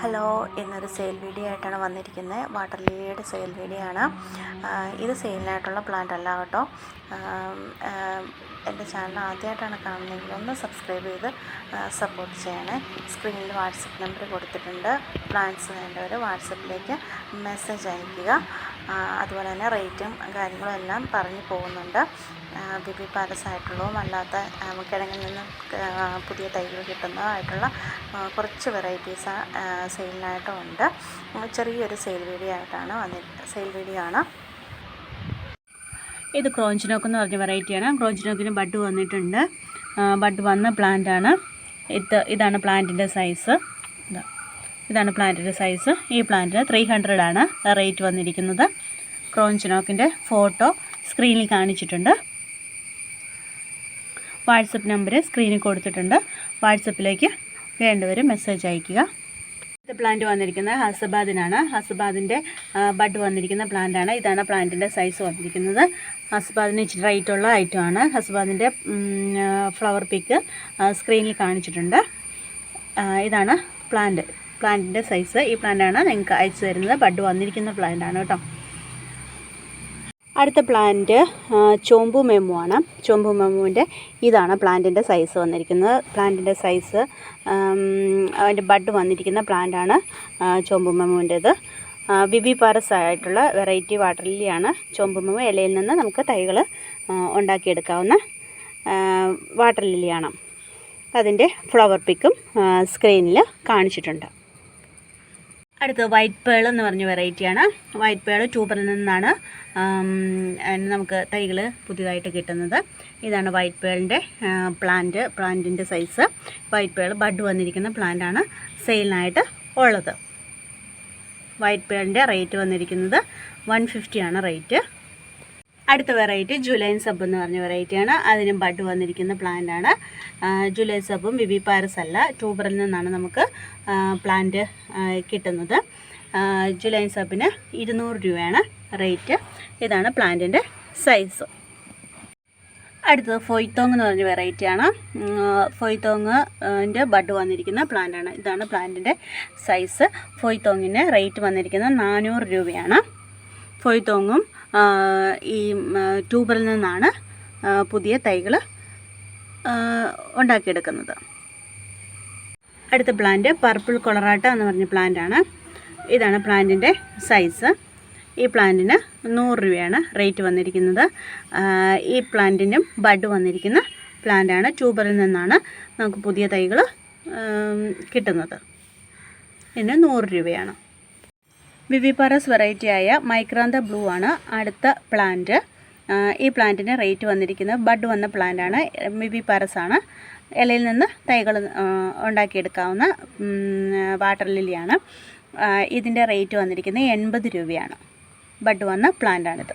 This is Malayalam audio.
ഹലോ ഇന്നൊരു സെയിൽ വീഡിയോ ആയിട്ടാണ് വന്നിരിക്കുന്നത്. വാട്ടർ ലിലിയുടെ സെയിൽ വീഡിയോ ആണ്. ഇത് സെയിലിനായിട്ടുള്ള പ്ലാന്റ് അല്ല കേട്ടോ. എന്റെ ചാനൽ ആദ്യമായിട്ടാണ് കാണുന്നതെങ്കിൽ ഒന്ന് സബ്സ്ക്രൈബ് ചെയ്ത് സപ്പോർട്ട് ചെയ്യണേ. സ്ക്രീനിൽ വാട്സപ്പ് നമ്പർ കൊടുത്തിട്ടുണ്ട്. പ്ലാന്റ്സ് വേണ്ടവർ വാട്സപ്പിലേക്ക് മെസ്സേജ് അയയ്ക്കുക. അതുപോലെ തന്നെ റേറ്റും കാര്യങ്ങളും എല്ലാം പറഞ്ഞു പോകുന്നുണ്ട്. ബിബി പാലസ് ആയിട്ടുള്ളതും അല്ലാത്ത കിഴങ്ങിൽ നിന്ന് പുതിയ തൈകൾ കിട്ടുന്നതായിട്ടുള്ള കുറച്ച് വെറൈറ്റീസ് സെയിലിനായിട്ടും ഉണ്ട്. ചെറിയൊരു സെയിൽ വീഡിയോ ആയിട്ടാണ് വന്നി സെയിൽ വീഡിയോ ആണ്. ഇത് ക്രോഞ്ചിനോക്ക് എന്ന് പറഞ്ഞ വെറൈറ്റിയാണ് ക്രോഞ്ചിനോക്കിന് ബഡ് വന്നിട്ടുണ്ട്. ബഡ് വന്ന പ്ലാന്റ് ആണ്. ഇത് ഇതാണ് പ്ലാന്റിന്റെ സൈസ് ഇതാ. ഇതാണ് പ്ലാന്റിന്റെ സൈസ്. ഈ പ്ലാന്റിന് ത്രീ ആണ് റേറ്റ് വന്നിരിക്കുന്നത്. ക്രോഞ്ചിനോക്കിന്റെ ഫോട്ടോ സ്ക്രീനിൽ കാണിച്ചിട്ടുണ്ട്. വാട്സപ്പ് നമ്പർ സ്ക്രീനിൽ കൊടുത്തിട്ടുണ്ട്. വാട്സപ്പിലേക്ക് വേണ്ടവർ മെസ്സേജ് അയയ്ക്കുക. ഇത് പ്ലാന്റ് വന്നിരിക്കുന്നത് ഹസബാദിനാണ്. ഹസബാദിന്റെ ബഡ് വന്നിരിക്കുന്ന പ്ലാന്റാണ് ഇതാണ് പ്ലാന്റിന്റെ സൈസ് വന്നിരിക്കുന്നത്. ഹസബാദിന് ഇച്ചിരി റേറ്റുള്ള ഐറ്റമാണ് ഹസബാദിന്റെ ഫ്ലവർ പിക്ക് സ്ക്രീനിൽ കാണിച്ചിട്ടുണ്ട്. ഇതാണ് പ്ലാന്റ് പ്ലാന്റിന്റെ സൈസ് ഈ പ്ലാന്റാണ് നിങ്ങൾക്ക് അയച്ചു തരുന്നത്. ബഡ് വന്നിരിക്കുന്ന പ്ലാന്റാണ് കേട്ടോ. അടുത്ത പ്ലാന്റ് ചോമ്പു മെമു ആണ്. ചോമ്പു മെമുവിന്റെ ഇതാണ് പ്ലാന്റിന്റെ സൈസ് വന്നിരിക്കുന്നത്. പ്ലാന്റിന്റെ സൈസ് അതിന്റെ ബഡ് വന്നിരിക്കുന്ന പ്ലാന്റാണ് ചോമ്പു മെമ്മുവിന്റേത് ബിബി പാറസ് ആയിട്ടുള്ള വെറൈറ്റി വാട്ടർ ലില്ലിയാണ് ചോമ്പു മെമു. ഇലയിൽ നിന്ന് നമുക്ക് തൈകൾ ഉണ്ടാക്കിയെടുക്കാവുന്ന വാട്ടർ ലില്ലിയാണ്. അതിന്റെ ഫ്ലവർ പിക്കും സ്ക്രീനിൽ കാണിച്ചിട്ടുണ്ട്. അടുത്തത് വൈറ്റ് പേൾ എന്ന് പറഞ്ഞ വെറൈറ്റിയാണ് വൈറ്റ് പേൾ ട്യൂബറിൽ നിന്നാണ് നമുക്ക് തൈകൾ പുതിയതായിട്ട് കിട്ടുന്നത്. ഇതാണ് വൈറ്റ് പേളിന്റെ പ്ലാന്റ് പ്ലാന്റിന്റെ സൈസ് വൈറ്റ് പേൾ ബഡ് വന്നിരിക്കുന്ന പ്ലാന്റാണ് സെയിലിനായിട്ട് ഉള്ളത്. വൈറ്റ് പേളിന്റെ റേറ്റ് വന്നിരിക്കുന്നത് വൺ ഫിഫ്റ്റിയാണ് റേറ്റ് അടുത്ത വെറൈറ്റി ജുലൈൻ സബ് എന്ന് പറഞ്ഞ വെറൈറ്റിയാണ് അതിനും ബഡ് വന്നിരിക്കുന്ന പ്ലാന്റ് ആണ്. ജുലൈൻ സബും ബിബി പാരസ് അല്ല. ട്യൂബറിൽ നിന്നാണ് നമുക്ക് പ്ലാന്റ് കിട്ടുന്നത്. ജൂലൈൻ സബിന് ഇരുന്നൂറ് രൂപയാണ് റേറ്റ് ഇതാണ് പ്ലാന്റിന്റെ സൈസ് അടുത്തത് ഫൊയ്ത്തോങ് എന്ന് പറഞ്ഞ വെറൈറ്റിയാണ് ഫൊയ്ത്തോങ്ങിന്റെ ബഡ് വന്നിരിക്കുന്ന പ്ലാന്റാണ് ഇതാണ് പ്ലാന്റിന്റെ സൈസ് ഫൊയ്ത്തോങ്ങിന് റേറ്റ് വന്നിരിക്കുന്നത് നാനൂറ് രൂപയാണ്. ഫൊയ്ത്തോങ്ങും ഈ ട്യൂബറിൽ നിന്നാണ് പുതിയ തൈകൾ ഉണ്ടാക്കിയെടുക്കുന്നത്. അടുത്ത പ്ലാന്റ് പർപ്പിൾ കൊളറാട്ട എന്ന് പറഞ്ഞ പ്ലാന്റാണ്. ഇതാണ് പ്ലാന്റിന്റെ സൈസ്. ഈ പ്ലാന്റിന് നൂറ് രൂപയാണ് റേറ്റ് വന്നിരിക്കുന്നത്. ഈ പ്ലാന്റിനും ബഡ് വന്നിരിക്കുന്ന പ്ലാന്റാണ്. ട്യൂബറിൽ നിന്നാണ് നമുക്ക് പുതിയ തൈകൾ കിട്ടുന്നത്. ഇതിന് നൂറ് രൂപയാണ്. വിവിപാറസ് വെറൈറ്റിയായ മൈക്രാന്ത ബ്ലൂ ആണ് അടുത്ത പ്ലാന്റ്. ഈ പ്ലാന്റിന് റേറ്റ് വന്നിരിക്കുന്നത് ബഡ് വന്ന പ്ലാന്റാണ് വിവിപാറസ് ആണ്. ഇലയിൽ നിന്ന് തൈകൾ ഉണ്ടാക്കിയെടുക്കാവുന്ന വാട്ടർ ലില്ലിയാണ്. ഇതിന്റെ റേറ്റ് വന്നിരിക്കുന്നത് എൺപത് രൂപയാണ്. ബഡ് വന്ന പ്ലാന്റാണിത്.